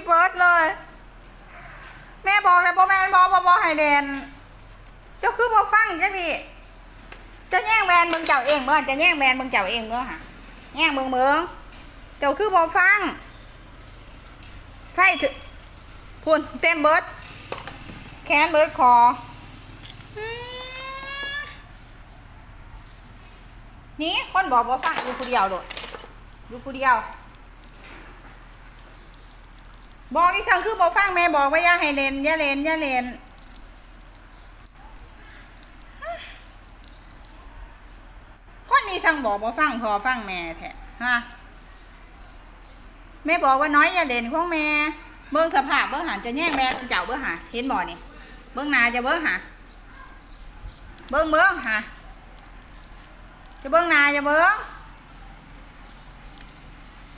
ีเปิดเลย แม่บอกเลยบ่แม่นบอกบ่บ่ให้เดน เจ้าคือบ่ฟังจังพี่จะแย่งแบรนด์มึงเจ้าเองเมื่อจะแย่งแบรนด์มึงเจ้าเองเมื่อฮะแย่งมึงเมืองเจ้าคือบ่ฟัง ใช่ถึพูนเต็มเบิร์ดแขนเบิร์ดคอนี่คนบอกบ่ฟังอยู่ผู้เดียวโดดอยู่ผู้เดียว บอกอีฉันคือบอกฟังแม่บอกว่าอย่าให้เล่นอย่าเล่นอย่าเล่นคนนี้ช่างบอกบ่ฟังพอฟังแม่แท้ฮะแม่บอกว่าน้อยอย่าเล่นของแม่ เบิ่งสภาพเบิ่งหันจะแย่งแม่เจ้าเบิ่งหาเห็นบ่นี่เบิ่งนาจะเบิ่งหาเบิ่งเบิ่งหาจะเบิ่งนาจะเบิ่ง